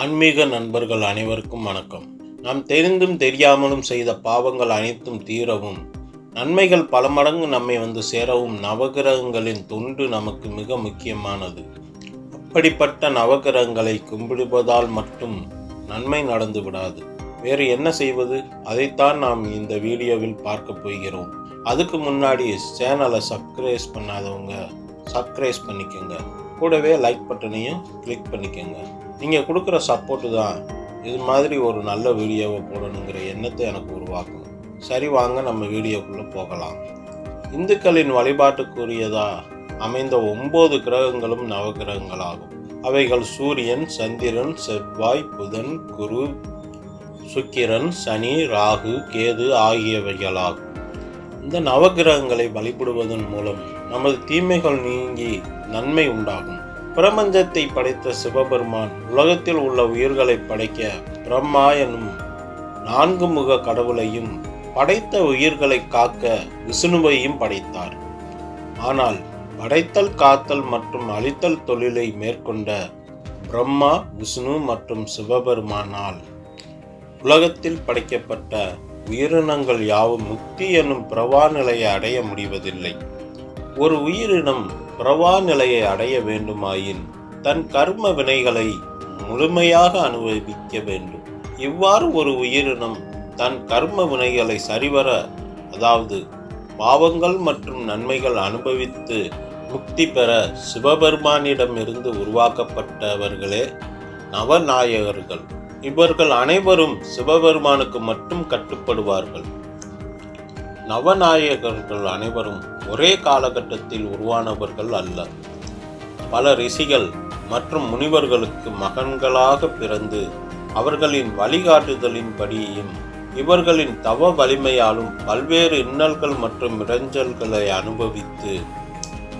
ஆன்மீக நண்பர்கள் அனைவருக்கும் வணக்கம். நாம் தெரிந்தும் தெரியாமலும் செய்த பாவங்கள் அனைத்தும் தீரவும் நன்மைகள் பல மடங்கு நம்மை வந்து சேரவும் நவகிரகங்களின் தொண்டு நமக்கு மிக முக்கியமானது. அப்படிப்பட்ட நவகிரகங்களை கும்பிடுவதால் மட்டும் நன்மை நடந்து விடாது. வேறு என்ன செய்வது? அதைத்தான் நாம் இந்த வீடியோவில் பார்க்க போகிறோம். அதுக்கு முன்னாடி சேனலை சப்ஸ்கிரைஸ் பண்ணாதவங்க சப்ஸ்கிரைஸ் பண்ணிக்கோங்க. கூடவே லைக் பட்டனையும் கிளிக் பண்ணிக்கோங்க. நீங்கள் கொடுக்குற சப்போர்ட்டு தான் இது மாதிரி ஒரு நல்ல வீடியோவை போடணுங்கிற எண்ணத்தை எனக்கு உருவாக்கும் சரி வாங்க நம்ம வீடியோக்குள்ளே போகலாம். இந்துக்களின் வழிபாட்டுக்குரியதா அமைந்த ஒம்பது கிரகங்களும் நவகிரகங்களாகும். அவைகள் சூரியன் சந்திரன் செவ்வாய் புதன் குரு சுக்கிரன் சனி ராகு கேது ஆகியவைகளாகும். இந்த நவகிரகங்களை வழிபடுவதன் மூலம் நமது தீமைகள் நீங்கி நன்மை உண்டாகும். பிரபஞ்சத்தை படைத்த சிவபெருமான் உலகத்தில் உள்ள உயிர்களை படைக்க பிரம்மா எனும் நான்கு முக கடவுளையும் படைத்த உயிர்களை காக்க விஷ்ணுவையும் படைத்தார். ஆனால் படைத்தல் காத்தல் மற்றும் அழித்தல் தொழிலை மேற்கொண்ட பிரம்மா விஷ்ணு மற்றும் சிவபெருமானால் உலகத்தில் படைக்கப்பட்ட உயிரினங்கள் யாவும் முக்தி எனும் பிரவா நிலையை அடைய முடிவதில்லை. ஒரு உயிரினம் பிரவா நிலையை அடைய வேண்டுமாயின் தன் கர்ம வினைகளை முழுமையாக அனுபவிக்க வேண்டும். இவ்வாறு ஒரு உயிரினம் தன் கர்ம வினைகளை சரிவர அதாவது பாவங்கள் மற்றும் நன்மைகள் அனுபவித்து முக்தி பெற சிவபெருமானிடமிருந்து உருவாக்கப்பட்டவர்களே நவநாயகர்கள். இவர்கள் அனைவரும் சிவபெருமானுக்கு மட்டும் கட்டுப்படுவார்கள். நவநாயகர்கள் அனைவரும் ஒரே காலகட்டத்தில் உருவானவர்கள் அல்ல. பல ரிஷிகள் மற்றும் முனிவர்களுக்கு மகன்களாக பிறந்து அவர்களின் வழிகாட்டுதலின்படியும் இவர்களின் தவ வலிமையாலும் பல்வேறு இன்னல்கள் மற்றும் இடைஞ்சல்களை அனுபவித்து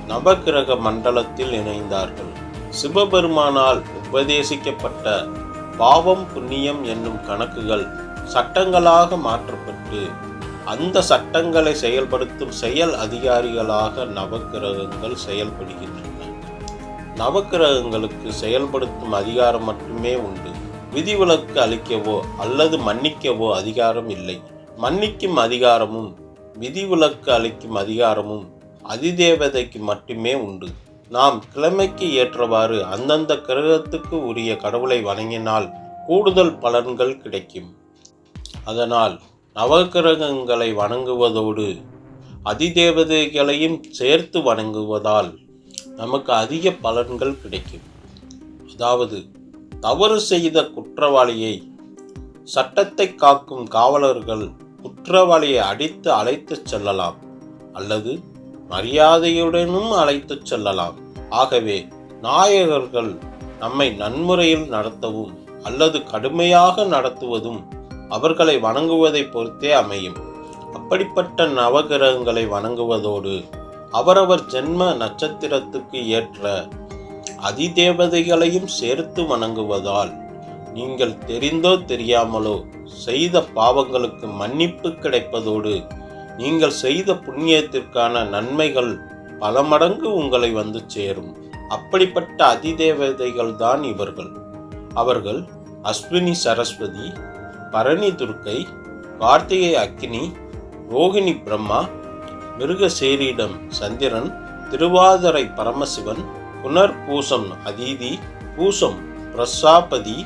நவகிரக மண்டலத்தில் இணைந்தார்கள். சிவபெருமானால் உபதேசிக்கப்பட்ட பாவம் புண்ணியம் என்னும் கணக்குகள் சட்டங்களாக மாற்றப்பட்டு அந்த சட்டங்களை செயல்படுத்தும் செயல் அதிகாரிகளாக நவக்கிரகங்கள் செயல்படுகின்றன. நவக்கிரகங்களுக்கு செயல்படுத்தும் அதிகாரம் மட்டுமே உண்டு. விதிவிலக்கு அளிக்கவோ அல்லது மன்னிக்கவோ அதிகாரம் இல்லை. மன்னிக்கும் அதிகாரமும் விதிவிலக்கு அளிக்கும் அதிகாரமும் அதிதேவதைக்கு மட்டுமே உண்டு. நாம் கிழமைக்கு ஏற்றவாறு அந்தந்த கிரகத்துக்கு உரிய கடவுளை வணங்கினால் கூடுதல் பலன்கள் கிடைக்கும். அதனால் நவகிரகங்களை வணங்குவதோடு அதிதேவதைகளையும் சேர்த்து வணங்குவதால் நமக்கு அதிக பலன்கள் கிடைக்கும். அதாவது தவறு செய்த குற்றவாளியை சட்டத்தை காக்கும் காவலர்கள் குற்றவாளியை அடித்து அழைத்துச் செல்லலாம் அல்லது மரியாதையுடனும் அழைத்துச் செல்லலாம். ஆகவே நாயகர்கள் நம்மை நன்முறையில் நடத்தவும் அல்லது கடுமையாக நடத்துவதும் அவர்களை வணங்குவதை பொறுத்தே அமையும். அப்படிப்பட்ட நவகிரகங்களை வணங்குவதோடு அவரவர் ஜென்ம நட்சத்திரத்துக்கு ஏற்ற அதிதேவதைகளையும் சேர்த்து வணங்குவதால் நீங்கள் தெரிந்தோ தெரியாமலோ செய்த பாவங்களுக்கு மன்னிப்பு கிடைப்பதோடு நீங்கள் செய்த புண்ணியத்திற்கான நன்மைகள் பல மடங்கு உங்களை வந்து சேரும். அப்படிப்பட்ட அதிதேவதைகள் தான் இவர்கள். அவர்கள் அஸ்வினி சரஸ்வதி பரணி துர்க்கை கார்த்திகை அக்னி ரோகிணி பிரம்மா மிருகசேரியிடம் சந்திரன் திருவாதிரை பரமசிவன் புனர்பூசம் அதீதி பூசம் பிரசாபதி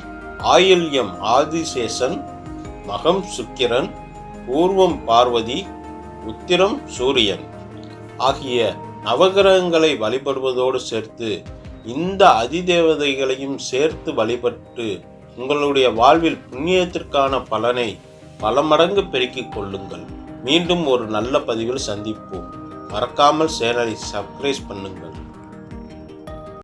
ஆயில்யம் ஆதிசேஷன் மகம் சுக்கிரன் பூர்வம் பார்வதி உத்திரம் சூரியன். ஆகிய நவகிரகங்களை வழிபடுவதோடு சேர்த்து இந்த அதிதேவதைகளையும் சேர்த்து வழிபட்டு உங்களுடைய வாழ்வில் புண்ணியத்திற்கான பலனை பல மடங்கு பெருக்கிக் கொள்ளுங்கள். மீண்டும் ஒரு நல்ல பதிவில் சந்திப்போம். மறக்காமல் சேனலை சப்ஸ்கிரைப் பண்ணுங்கள்.